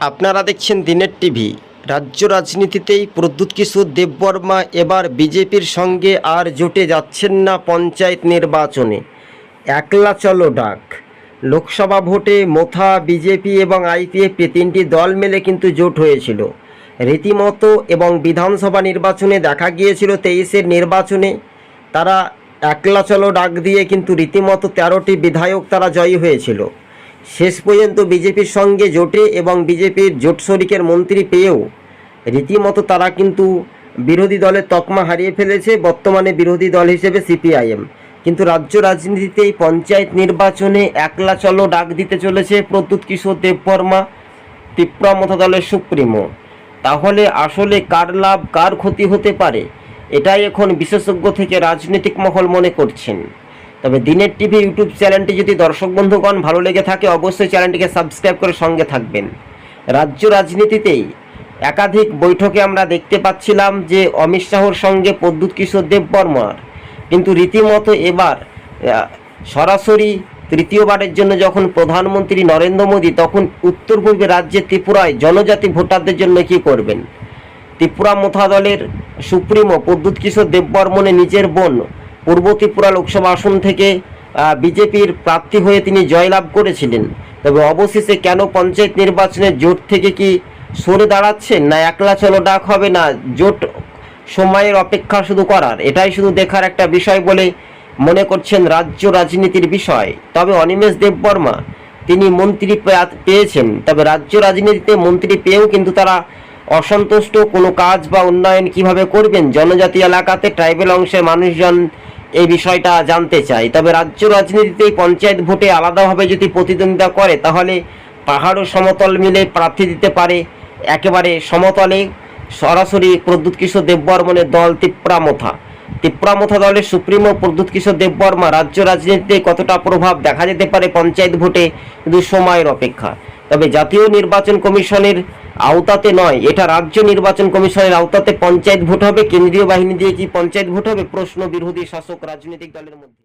আপনারা দেখছেন দিনের টিভি। রাজ্য রাজনীতিতেই প্রদ্যুৎ কিশোর দেববর্মা, এবার বিজেপির সঙ্গে আর জোটে যাচ্ছেন না পঞ্চায়েত নির্বাচনে। একলা চলো ডাক। লোকসভা ভোটে মোথা, বিজেপি এবং আইপিএফ তিনটি দল মেলে কিন্তু জোট হয়েছিল। রীতিমতো এবং বিধানসভা নির্বাচনে দেখা গিয়েছিল তেইশের নির্বাচনে। তারা একলা চলো ডাক দিয়ে কিন্তু রীতিমতো তেরোটি বিধায়ক তারা জয়ী হয়েছিল। শেষ পর্যন্ত বিজেপির সঙ্গে জোটে এবং বিজেপির জোট শরিকের মন্ত্রী পেয়েও রীতিমতো তারা কিন্তু বিরোধী দলের তকমা হারিয়ে ফেলেছে, বর্তমানে বিরোধী দল হিসেবে সিপিআইএম। কিন্তু রাজ্য রাজনীতিতে পঞ্চায়েত নির্বাচনে একলা চলো ডাক দিতে চলেছে প্রদ্যুৎ কিশোর দেববর্মা তীব্র মতো দলের সুপ্রিমো। তাহলে আসলে কার লাভ, কার ক্ষতি হতে পারে? এটাই এখন বিশেষজ্ঞ থেকে রাজনৈতিক মহল মনে করছেন। তবে দিনের টিভি ইউটিউব চ্যানেলটি যদি দর্শক বন্ধুগণ ভালো লেগে থাকে, অবশ্যই চ্যানেলটিকে সাবস্ক্রাইব করে সঙ্গে থাকবেন। রাজ্য রাজনীতিতেই একাধিক বৈঠকে আমরা দেখতে পাচ্ছিলাম যে অমিত শাহর সঙ্গে প্রদ্যুৎ কিশোর দেববর্মার কিন্তু রীতিমতো এবার সরাসরি তৃতীয়বারের জন্য যখন প্রধানমন্ত্রী নরেন্দ্র মোদী, তখন উত্তর পূর্বে রাজ্যে ত্রিপুরায় জনজাতি ভোটারদের জন্য কি করবেন? ত্রিপুরা মোথা দলের সুপ্রিমো প্রদ্যুৎ কিশোর দেববর্মনে নিজের বোন পূর্ব ত্রিপুরা লোকসভা আসন থেকে বিজেপির প্রার্থী হয়ে তিনি জয়লাভ করেছিলেন। তবে অবশেষে কেন পঞ্চায়েত নির্বাচনে জোট থেকে কি সরে দাঁড়াচ্ছেন না একলা চলো ডাক হবে না? জোট সময়ের অপেক্ষা শুধু করার, এটাই শুধু দেখার একটা বিষয় বলে মনে করছেন রাজ্য রাজনীতির বিষয়। তবে অনিমেষ দেববর্মা, তিনি মন্ত্রী পেয়েছেন, তবে রাজ্য রাজনীতিতে মন্ত্রী পেয়েও কিন্তু তারা অসন্তুষ্ট। কোনো কাজ বা উন্নয়ন কীভাবে করবেন? জনজাতি এলাকাতে ট্রাইবেল অংশের মানুষজন এই বিষয়টা জানতে চাই। তবে রাজ্য রাজনীতিতে পঞ্চায়েত ভোটে আলাদাভাবে যদি প্রতিদ্বন্দ্বিতা করে, তাহলে পাহাড় ও সমতল মিলে প্রার্থী দিতে পারে একেবারে সমতলে। সরাসরি প্রদ্যুৎ কিশোর দেববর্মনের দল তিপ্রামথা। তিপ্রামথা দলের সুপ্রিমো প্রদ্যুৎ কিশোর দেববর্মা রাজ্য রাজনীতিতে কতটা প্রভাব দেখা যেতে পারে পঞ্চায়েত ভোটে? কিন্তু সময়ের অপেক্ষা। তবে জাতীয় নির্বাচন কমিশনের আওতাতে নয়। এটা রাজ্য নির্বাচন কমিশনের আওতাতে পঞ্চায়েত ভোট হবে, কেন্দ্রীয় বাহিনী দিয়ে কি পঞ্চায়েত ভোট হবে? প্রশ্ন বিরোধী শাসক রাজনৈতিক দলের মধ্যে।